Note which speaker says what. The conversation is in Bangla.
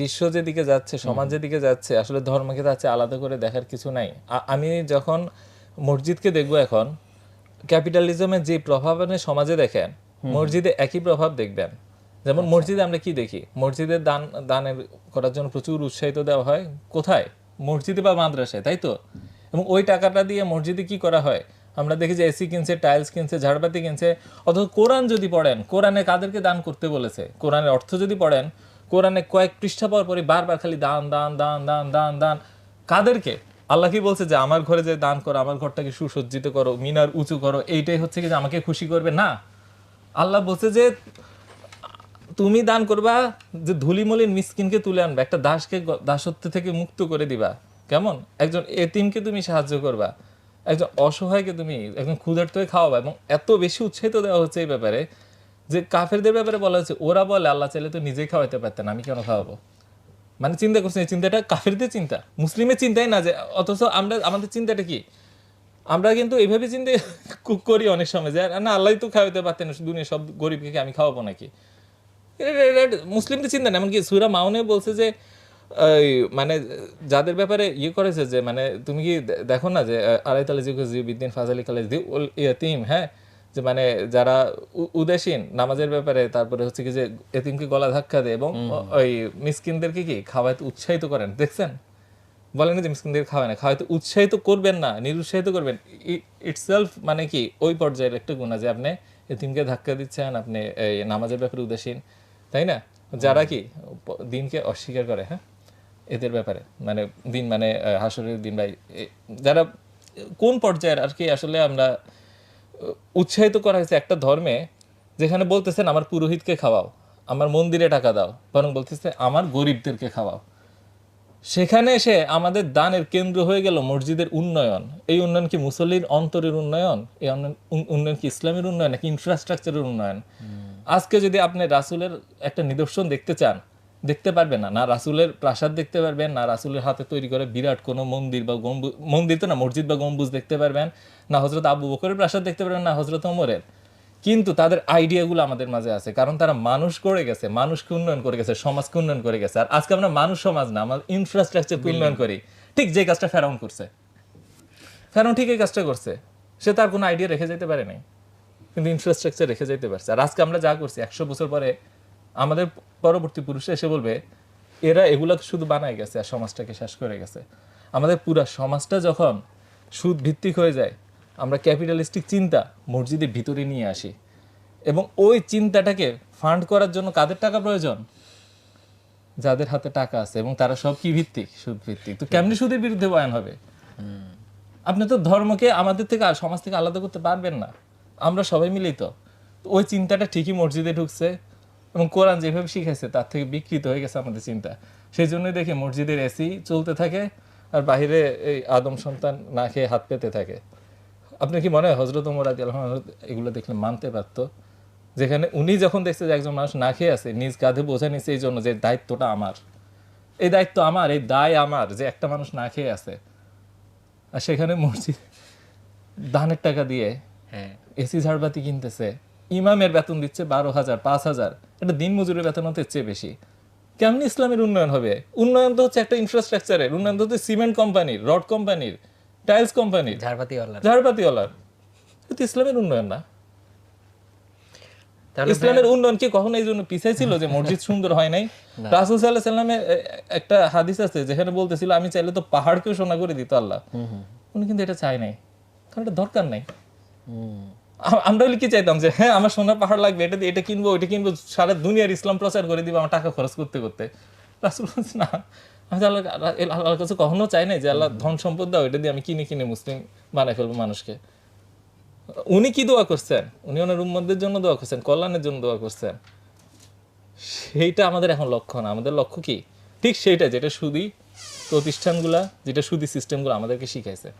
Speaker 1: বিশ্ব যেদিকে যাচ্ছে সমাজ যেদিকে যাচ্ছে আসলে ধর্মকে যাচ্ছে আলাদা করে দেখার কিছু নাই। আমি যখন মসজিদকে দেখব এখন ক্যাপিটালিজমের যে প্রভাব আপনি সমাজে দেখেন মসজিদে একই প্রভাব দেখবেন। যেমন মসজিদে আমরা কি দেখি? মসজিদে দান দানের করার জন্য প্রচুর উৎসাহিত দেওয়া হয়। কোথায়? মসজিদে বা মাদ্রাসায় তাই তো? এবং ওই টাকাটা দিয়ে মসজিদে কি করা হয়? আমরা দেখি যে এসি কিনছে টাইলস কিনছে ঝাড়বাতি কিনছে। অথবা কোরআন যদি পড়েন কোরআনে কাদেরকে দান করতে বলেছে? কোরআনের অর্থ যদি পড়েন কোরআনে কয়েক পৃষ্ঠা পর পরই বারবার খালি দান দান দান দান দান দান। কাদেরকে? আল্লাহ কি বলছে যে, আমার ঘরে যে দান করো, আমার ঘরটাকে সুসজ্জিত করো, মিনার উঁচু করো, এইটাই হচ্ছে কি যে আমাকে খুশি করবে? না। আল্লাহ বলছে যে, তুমি দান করবা যে ধুলিমলিন মিসকিনকে তুলে আনবা, একটা দাসকে দাসত্ব থেকে মুক্ত করে দিবা। কেমন? একজন এতিমকে তুমি সাহায্য করবা। একজন অসহায়কে তুমি, একজন ক্ষুধার্তকে খাওয়াবা এবং এত বেশি উৎসাহিত দেওয়া হচ্ছে এই ব্যাপারে যে কাফেরদের ব্যাপারে বলা হচ্ছে ওরা বলে, আল্লাহ চাইলে তো নিজেই খাওয়াইতে পারতেন, আমি কেন খাওয়াবো? মানে চিন্তা করছেন এই চিন্তাটা কাফেরদের চিন্তা। মুসলিমের চিন্তাই না যে, অথচ আমরা, আমাদের চিন্তাটা কি? আমরা কিন্তু এইভাবে চিন্তা করি অনেক সময় যে, না আল্লাহ তো খাওয়াইতে পারতেন দুনিয়া সব গরিবকে আমি খাওয়াবো নাকি? মুসলিমদের চিন্তা না, এমনকি সুরা মাউনে বলছে যে মানে যাদের ব্যাপারে ইয়ে করেছে যে মানে তুমি কি দেখো না যে আড়াই তালে জি বিদ্দিন ফাজালি কালে দি উল ইয়াতিম হ্যাঁ? যে মানে যারা উদাসীন নামাজের ব্যাপারে তারপরে হচ্ছে কি যে এতিমকে গলা ধাক্কা দেয় এবং ওই মিসকিনদেরকে কি খাওয়াইতে উৎসাহিত করেন? দেখছেন? বলেন যে মিসকিনদের খাওয়ায় না খাওয়াইতে উৎসাহিত করবেন না নিরুৎসাহিত করবেন। ইটসেলফ মানে কি ওই পর্যায়ের একটা গুণা যে আপনি এতিমকে ধাক্কা দিচ্ছেন আপনি এই নামাজের ব্যাপারে উদাসীন তাই না? যারা কি দিনকে অস্বীকার করে হ্যাঁ? এদের ব্যাপারে মানে দিন মানে হাসরের দিন ভাই যারা কোন পর্যায়ের আর কি আসলে আমরা উৎসাহিত করা হয়েছে একটা ধর্মে যেখানে বলতেছেন আমার পুরোহিতকে খাওয়াও আমার মন্দিরে টাকা দাও। বরং বলতেছে আমার গরিবদেরকে খাওয়াও। সেখানে এসে আমাদের দানের কেন্দ্র হয়ে গেল মসজিদের উন্নয়ন। এই উন্নয়ন কি মুসল্লির অন্তরের উন্নয়ন? এই উন্নয়ন- উন্নয়ন কি ইসলামের উন্নয়ন নাকি ইনফ্রাস্ট্রাকচারের উন্নয়ন? আজকে যদি আপনি রাসুলের একটা নিদর্শন দেখতে চান দেখতে পারবে না না রাসুলের প্রাসাদ দেখতে পারবেন, না রাসুলের হাতে তৈরি করে বিরাট কোনো মন্দির বা গম্বুজ মন্দির তো না, মসজিদ বা গম্বুজ দেখতে পারবেন, না হজরত আবু বকরের প্রাসাদ দেখতে পারবেন, না হজরত ওমরের। কিন্তু তাদের আইডিয়াগুলো আমাদের মাঝে আছে, কারণ তারা মানুষ করে গেছে, মানুষকে উন্নয়ন করে গেছে, সমাজকে উন্নয়ন করে গেছে। আর আজকে আমরা মানুষ সমাজ না, আমরা ইনফ্রাস্ট্রাকচারকে উন্নয়ন করি। ঠিক যে কাজটা ফেরাউন করছে। ফেরাউন ঠিক এই কাজটা করছে। সে তার কোনো আইডিয়া রেখে যেতে পারে নাই। কিন্তু ইনফ্রাস্ট্রাকচার রেখে যেতে পারছে। আর আজকে আমরা যা করছি, একশো বছর পরে আমাদের পরবর্তী পুরুষে এসে বলবে এরা এগুলো শুধু বানায় গেছে আর সমাজটাকে শেষ করে গেছে। আমাদের পুরা সমাজটা যখন সুদ ভিত্তিক হয়ে যায় আমরা ক্যাপিটালিস্টিক চিন্তা মসজিদের ভিতরে নিয়ে আসি এবং ওই চিন্তাটাকে ফান্ড করার জন্য কাদের টাকা প্রয়োজন? যাদের হাতে টাকা আছে এবং তারা সব কি ভিত্তিক? সুদ ভিত্তিক তো কেমনি সুদের বিরুদ্ধে বয়ান হবে? আপনি তো ধর্মকে আমাদের থেকে আর সমাজ থেকে আলাদা করতে পারবেন না। আমরা সবাই মিলেই তো ওই চিন্তাটা ঠিকই মসজিদে ঢুকছে। এবং কোরআন যেভাবে শিখাইছে তার থেকে বিকৃত হয়ে গেছে আমাদের চিন্তা। সেই জন্যই দেখি মসজিদের এসি চলতে থাকে আর বাইরে এই আদম সন্তান না খেয়ে হাত পেতে থাকে। আপনার কি মনে হয় হজরত ওমর আদি আল্লাহ এগুলো দেখলে মানতে পারতো? যেখানে উনি যখন দেখছে যে একজন মানুষ না খেয়ে আছে নিজ কাঁধে বোঝা নিচ্ছে এই জন্য যে দায়িত্বটা আমার। এই দায়িত্ব আমার এই দায় আমার যে একটা মানুষ না খেয়ে আছে। আর সেখানে মসজিদ দানের টাকা দিয়ে
Speaker 2: হ্যাঁ।
Speaker 1: এসি ঝাড়বাতি কিনতেছে। ইমামের বেতন দিচ্ছে বারো হাজার পাঁচ হাজার। এটা দিন মজুরের বেতন হতে চেয়ে বেশি। কেমনি ইসলামের উন্নয়ন হবে? উন্নয়ন তো হচ্ছে একটা ইনফ্রাস্ট্রাকচারের উন্নয়ন তো হচ্ছে সিমেন্ট কোম্পানির রড কোম্পানির টাইলস কোম্পানির ঝাড়বাতিওয়ালার এটা তো ইসলামের উন্নয়ন না। ইসলামের উন্নয়ন কি কখনো এই জন্য পিছিয়ে ছিল যে মসজিদ সুন্দর হয় নাই? রাসুল সাল্লাহ সাল্লামের একটা হাদিস আছে যেখানে বলতেছিল আমি চাইলে তো পাহাড়কেও সোনা করে দিত আল্লাহ। উনি কিন্তু এটা চাই নাই। কারণ এটা দরকার নাই। আমরা হলে কি চাইতাম যে হ্যাঁ আমার সোনার পাহাড় লাগবে, এটা এটা কিনবো, ওইটা কিনবো, সারা দুনিয়ার ইসলাম প্রচার করে দিব, আমার টাকা খরচ করতে করতে। না আল্লাহর কাছে কখনো চাই নাই যে, আল্লাহ ধন সম্পদ দাও, এটা দিয়ে আমি কিনে কিনে মুসলিম বানাই ফেলব মানুষকে। উনি কি দোয়া করছেন? উনি ওনার উম্মদের জন্য দোয়া করছেন, কল্যাণের জন্য দোয়া করছেন। সেইটা আমাদের এখন লক্ষ্য না। আমাদের লক্ষ্য কি? ঠিক সেইটা, যেটা সুদি প্রতিষ্ঠানগুলা, যেটা সুদি সিস্টেমগুলো আমাদেরকে শিখাইছে।